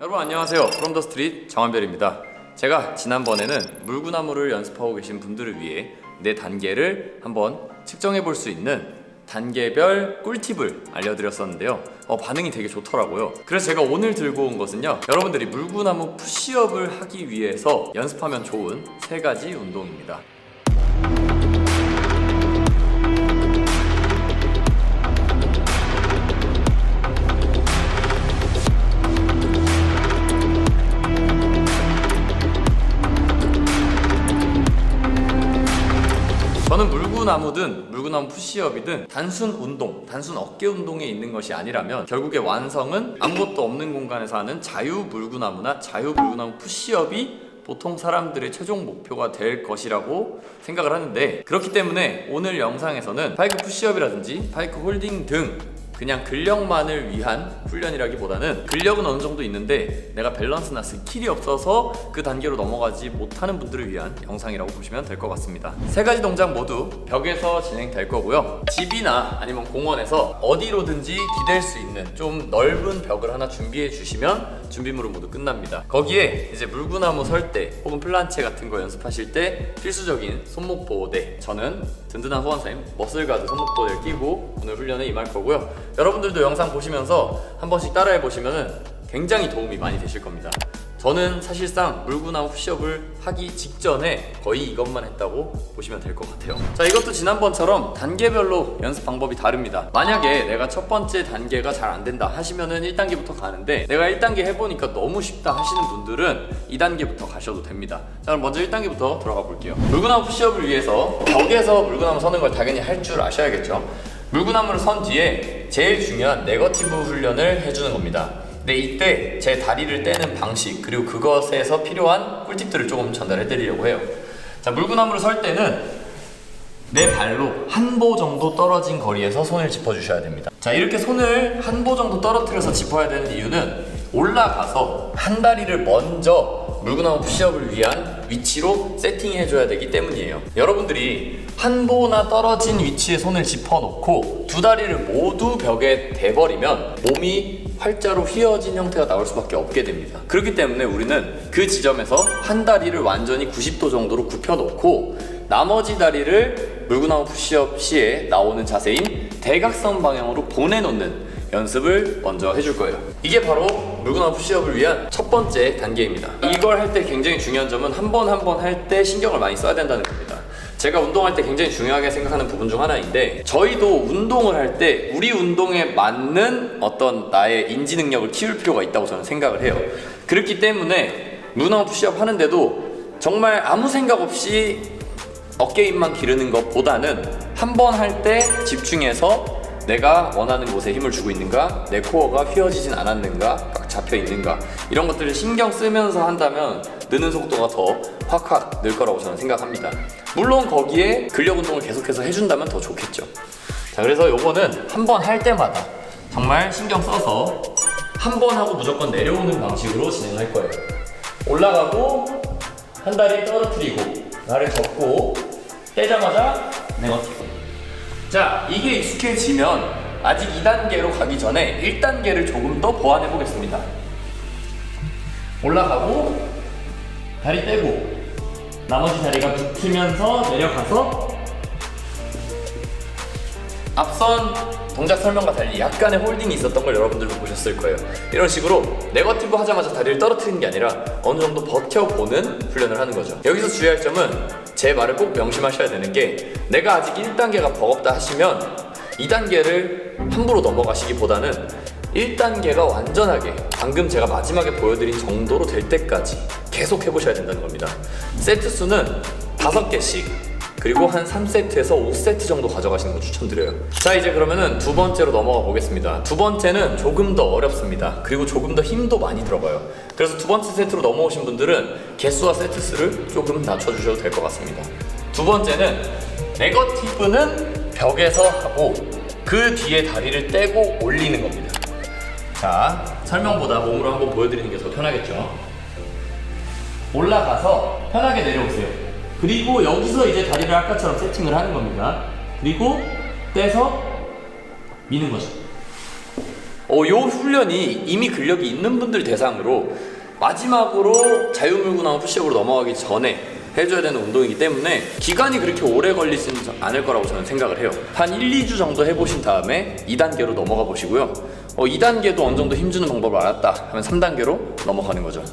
여러분 안녕하세요. 프롬 더 스트릿 정한별입니다. 제가 지난번에는 물구나무를 연습하고 계신 분들을 위해 내 단계를 한번 측정해 볼 수 있는 단계별 꿀팁을 알려드렸었는데요. 어, 반응이 되게 좋더라고요. 그래서 제가 오늘 들고 온 것은요. 여러분들이 물구나무 푸시업을 하기 위해서 연습하면 좋은 세 가지 운동입니다. 저는 물구나무든 물구나무 푸시업이든 단순 운동, 단순 어깨 운동에 있는 것이 아니라면 결국에 완성은 아무것도 없는 공간에서 하는 자유 물구나무나 자유 물구나무 푸시업이 보통 사람들의 최종 목표가 될 것이라고 생각을 하는데 그렇기 때문에 오늘 영상에서는 파이크 푸시업이라든지 파이크 홀딩 등 그냥 근력만을 위한 훈련이라기보다는 근력은 어느 정도 있는데 내가 밸런스나 스킬이 없어서 그 단계로 넘어가지 못하는 분들을 위한 영상이라고 보시면 될 것 같습니다. 세 가지 동작 모두 벽에서 진행될 거고요. 집이나 아니면 공원에서 어디로든지 기댈 수 있는 좀 넓은 벽을 하나 준비해 주시면 준비물은 모두 끝납니다. 거기에 이제 물구나무 설 때 혹은 플란체 같은 거 연습하실 때 필수적인 손목 보호대 저는 든든한 후원사인 머슬가드 손목 보호대를 끼고 오늘 훈련에 임할 거고요. 여러분들도 영상 보시면서 한 번씩 따라해 보시면은 굉장히 도움이 많이 되실 겁니다. 저는 사실상 물구나무 푸시업을 하기 직전에 거의 이것만 했다고 보시면 될 것 같아요. 자, 이것도 지난번처럼 단계별로 연습 방법이 다릅니다. 만약에 내가 첫 번째 단계가 잘 안 된다 하시면은 1단계부터 가는데 내가 1단계 해보니까 너무 쉽다 하시는 분들은 2단계부터 가셔도 됩니다. 자, 그럼 먼저 1단계부터 들어가 볼게요. 물구나무 푸시업을 위해서 벽에서 물구나무 서는 걸 당연히 할 줄 아셔야겠죠. 물구나무를 선 뒤에 제일 중요한 네거티브 훈련을 해주는 겁니다. 네, 이때 제 다리를 떼는 방식 그리고 그것에서 필요한 꿀팁들을 조금 전달해 드리려고 해요. 자, 물구나무를 설 때는 내 발로 한 보 정도 떨어진 거리에서 손을 짚어 주셔야 됩니다. 자, 이렇게 손을 한 보 정도 떨어뜨려서 짚어야 되는 이유는 올라가서 한 다리를 먼저 물구나무 푸시업을 위한 위치로 세팅해 줘야 되기 때문이에요. 여러분들이 한 보나 떨어진 위치에 손을 짚어 놓고 두 다리를 모두 벽에 대버리면 몸이 활자로 휘어진 형태가 나올 수밖에 없게 됩니다. 그렇기 때문에 우리는 그 지점에서 한 다리를 완전히 90도 정도로 굽혀 놓고 나머지 다리를 물구나무 푸시업 시에 나오는 자세인 대각선 방향으로 보내놓는 연습을 먼저 해줄 거예요. 이게 바로 물구나무 푸시업을 위한 첫 번째 단계입니다. 이걸 할 때 굉장히 중요한 점은 한 번 한 번 할 때 신경을 많이 써야 된다는 겁니다. 제가 운동할 때 굉장히 중요하게 생각하는 부분 중 하나인데 저희도 운동을 할 때 우리 운동에 맞는 어떤 나의 인지 능력을 키울 필요가 있다고 저는 생각을 해요. 그렇기 때문에 물구나무 푸시업 하는데도 정말 아무 생각 없이 어깨 힘만 기르는 것보다는 한 번 할 때 집중해서 내가 원하는 곳에 힘을 주고 있는가, 내 코어가 휘어지진 않았는가, 꽉 잡혀 있는가 이런 것들을 신경 쓰면서 한다면 느는 속도가 더 확확 늘 거라고 저는 생각합니다. 물론 거기에 근력 운동을 계속해서 해준다면 더 좋겠죠. 자, 그래서 요거는 한 번 할 때마다 정말 신경 써서 한 번 하고 무조건 내려오는 방식으로 진행할 거예요. 올라가고 한 다리 떨어뜨리고 나를 접고 떼자마자 네거티브. 자, 이게 익숙해지면 아직 2단계로 가기 전에 1단계를 조금 더 보완해 보겠습니다. 올라가고 다리 떼고 나머지 다리가 붙으면서 내려가서 앞선 동작 설명과 달리 약간의 홀딩이 있었던 걸 여러분들도 보셨을 거예요. 이런 식으로 네거티브 하자마자 다리를 떨어뜨리는 게 아니라 어느 정도 버텨보는 훈련을 하는 거죠. 여기서 주의할 점은 제 말을 꼭 명심하셔야 되는 게 내가 아직 1단계가 버겁다 하시면 2단계를 함부로 넘어가시기보다는 1단계가 완전하게 방금 제가 마지막에 보여드린 정도로 될 때까지 계속 해보셔야 된다는 겁니다. 세트 수는 5개씩 그리고 한 3세트에서 5세트 정도 가져가시는 거 추천드려요. 자, 이제 그러면은 두 번째로 넘어가 보겠습니다. 두 번째는 조금 더 어렵습니다. 그리고 조금 더 힘도 많이 들어가요. 그래서 두 번째 세트로 넘어오신 분들은 개수와 세트 수를 조금 낮춰주셔도 될 것 같습니다. 두 번째는 네거티브는 벽에서 하고 그 뒤에 다리를 떼고 올리는 겁니다. 자, 설명보다 몸으로 한번 보여드리는 게 더 편하겠죠? 올라가서 편하게 내려오세요. 그리고 여기서 이제 다리를 아까처럼 세팅을 하는 겁니다. 그리고 떼서 미는 거죠. 어, 요 훈련이 이미 근력이 있는 분들 대상으로 마지막으로 자유물구나무 푸시업으로 넘어가기 전에 해줘야 되는 운동이기 때문에 기간이 그렇게 오래 걸리지는 않을 거라고 저는 생각을 해요. 한 1, 2주 정도 해보신 다음에 2단계로 넘어가 보시고요. 어, 2단계도 어느 정도 힘주는 방법을 알았다 하면 3단계로 넘어가는 거죠.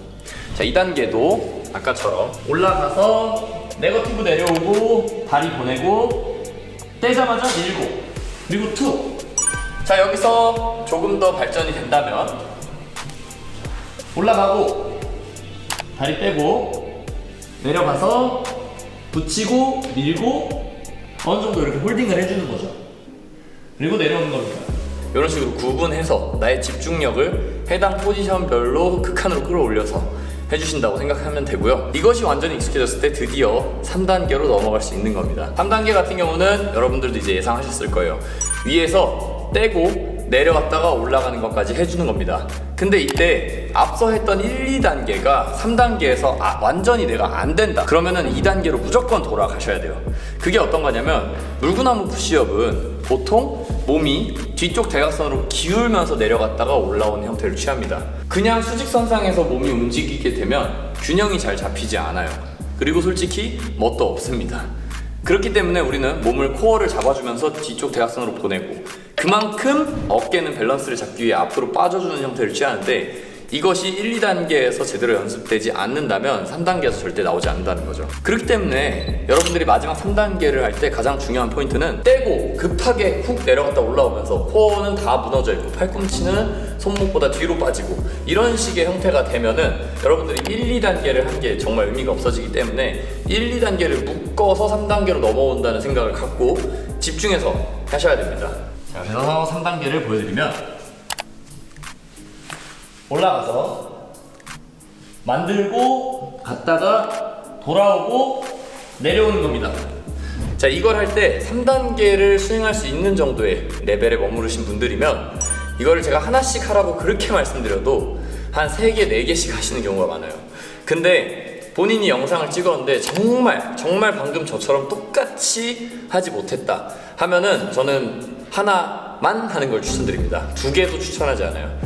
자, 2단계도 아까처럼 올라가서 네거티브 내려오고 다리 보내고 떼자마자 밀고 그리고 툭. 자, 여기서 조금 더 발전이 된다면 올라가고 다리 빼고 내려가서 붙이고 밀고 어느 정도 이렇게 홀딩을 해주는 거죠. 그리고 내려오는 겁니다. 이런 식으로 구분해서 나의 집중력을 해당 포지션별로 극한으로 끌어올려서 해주신다고 생각하면 되고요. 이것이 완전히 익숙해졌을 때 드디어 3단계로 넘어갈 수 있는 겁니다. 3단계 같은 경우는 여러분들도 이제 예상하셨을 거예요. 위에서 떼고 내려갔다가 올라가는 것까지 해주는 겁니다. 근데 이때 앞서 했던 1, 2단계가 3단계에서 아, 완전히 내가 안 된다. 그러면은 2단계로 무조건 돌아가셔야 돼요. 그게 어떤 거냐면 물구나무 푸시업은 보통 몸이 뒤쪽 대각선으로 기울면서 내려갔다가 올라오는 형태를 취합니다. 그냥 수직선상에서 몸이 움직이게 되면 균형이 잘 잡히지 않아요. 그리고 솔직히 멋도 없습니다. 그렇기 때문에 우리는 몸을 코어를 잡아주면서 뒤쪽 대각선으로 보내고 그만큼 어깨는 밸런스를 잡기 위해 앞으로 빠져주는 형태를 취하는데 이것이 1, 2단계에서 제대로 연습되지 않는다면 3단계에서 절대 나오지 않는다는 거죠. 그렇기 때문에 여러분들이 마지막 3단계를 할 때 가장 중요한 포인트는 떼고 급하게 훅 내려갔다 올라오면서 코어는 다 무너져 있고 팔꿈치는 손목보다 뒤로 빠지고 이런 식의 형태가 되면은 여러분들이 1, 2단계를 한 게 정말 의미가 없어지기 때문에 1, 2단계를 묶어서 3단계로 넘어온다는 생각을 갖고 집중해서 하셔야 됩니다. 자, 그래서 3단계를 보여드리면 올라가서 만들고 갔다가 돌아오고 내려오는 겁니다. 자, 이걸 할 때 3단계를 수행할 수 있는 정도의 레벨에 머무르신 분들이면 이거를 제가 하나씩 하라고 그렇게 말씀드려도 한 3개, 4개씩 하시는 경우가 많아요. 근데 본인이 영상을 찍었는데 정말, 정말 방금 저처럼 똑같이 하지 못했다 하면은 저는 하나만 하는 걸 추천드립니다. 두 개도 추천하지 않아요.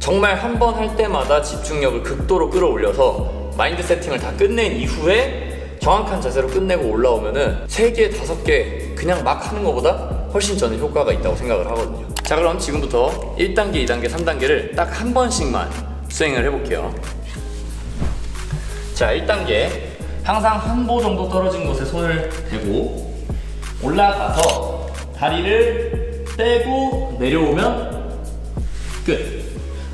정말 한 번 할 때마다 집중력을 극도로 끌어올려서 마인드 세팅을 다 끝낸 이후에 정확한 자세로 끝내고 올라오면은 세 개, 다섯 개 그냥 막 하는 것보다 훨씬 저는 효과가 있다고 생각을 하거든요. 자, 그럼 지금부터 1단계, 2단계, 3단계를 딱 한 번씩만 수행을 해볼게요. 자, 1단계 항상 한 보 정도 떨어진 곳에 손을 대고 올라가서 다리를 떼고 내려오면 끝.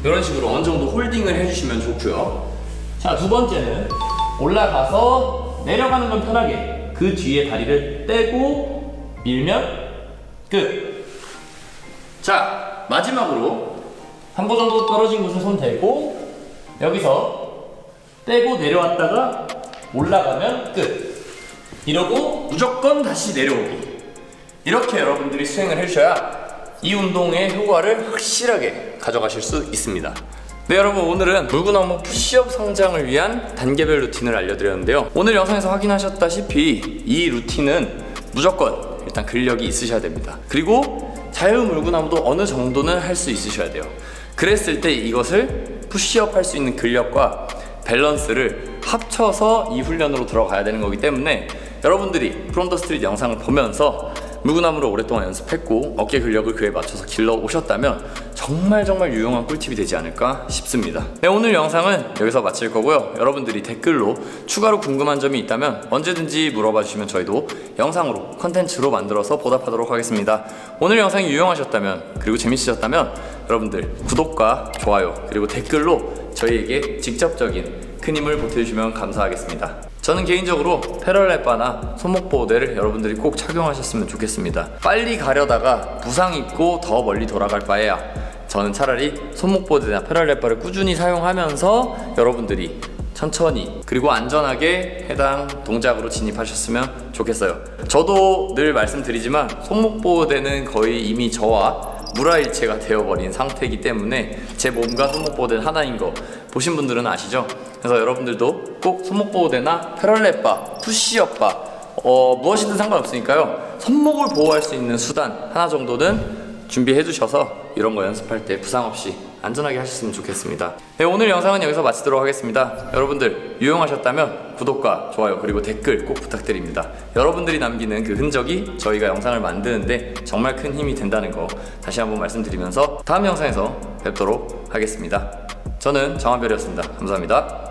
이런 식으로 어느 정도 홀딩을 해주시면 좋고요. 자, 두 번째는 올라가서 내려가는 건 편하게 그 뒤에 다리를 떼고 밀면 끝. 자, 마지막으로 한 보 정도 떨어진 곳에 손 대고 여기서 떼고 내려왔다가 올라가면 끝. 이러고 무조건 다시 내려오기. 이렇게 여러분들이 수행을 해주셔야 이 운동의 효과를 확실하게 가져가실 수 있습니다. 네 여러분 오늘은 물구나무 푸시업 성장을 위한 단계별 루틴을 알려드렸는데요. 오늘 영상에서 확인하셨다시피 이 루틴은 무조건 일단 근력이 있으셔야 됩니다. 그리고 자유 물구나무도 어느 정도는 할 수 있으셔야 돼요. 그랬을 때 이것을 푸시업 할 수 있는 근력과 밸런스를 합쳐서 이 훈련으로 들어가야 되는 거기 때문에 여러분들이 프론더 스트릿 영상을 보면서 물구나무를 오랫동안 연습했고 어깨 근력을 그에 맞춰서 길러 오셨다면 정말 정말 유용한 꿀팁이 되지 않을까 싶습니다. 네, 오늘 영상은 여기서 마칠 거고요. 여러분들이 댓글로 추가로 궁금한 점이 있다면 언제든지 물어봐 주시면 저희도 영상으로 컨텐츠로 만들어서 보답하도록 하겠습니다. 오늘 영상이 유용하셨다면 그리고 재밌으셨다면 여러분들 구독과 좋아요 그리고 댓글로 저희에게 직접적인 큰 힘을 보태주시면 감사하겠습니다. 저는 개인적으로 패럴레바나 손목보호대를 여러분들이 꼭 착용하셨으면 좋겠습니다. 빨리 가려다가 부상 입고 더 멀리 돌아갈 바에야 저는 차라리 손목보호대나 패럴레바를 꾸준히 사용하면서 여러분들이 천천히 그리고 안전하게 해당 동작으로 진입하셨으면 좋겠어요. 저도 늘 말씀드리지만 손목 보호대는 거의 이미 저와 물화일체가 되어버린 상태이기 때문에 제 몸과 손목보호대는 하나인 거 보신 분들은 아시죠? 그래서 여러분들도 꼭 손목보호대나 패럴렛바, 푸시업바 어, 무엇이든 상관없으니까요 손목을 보호할 수 있는 수단 하나 정도는 준비해 두셔서 이런 거 연습할 때 부상 없이 안전하게 하셨으면 좋겠습니다. 네, 오늘 영상은 여기서 마치도록 하겠습니다. 여러분들 유용하셨다면 구독과 좋아요 그리고 댓글 꼭 부탁드립니다. 여러분들이 남기는 그 흔적이 저희가 영상을 만드는데 정말 큰 힘이 된다는 거 다시 한번 말씀드리면서 다음 영상에서 뵙도록 하겠습니다. 저는 정한별이었습니다. 감사합니다.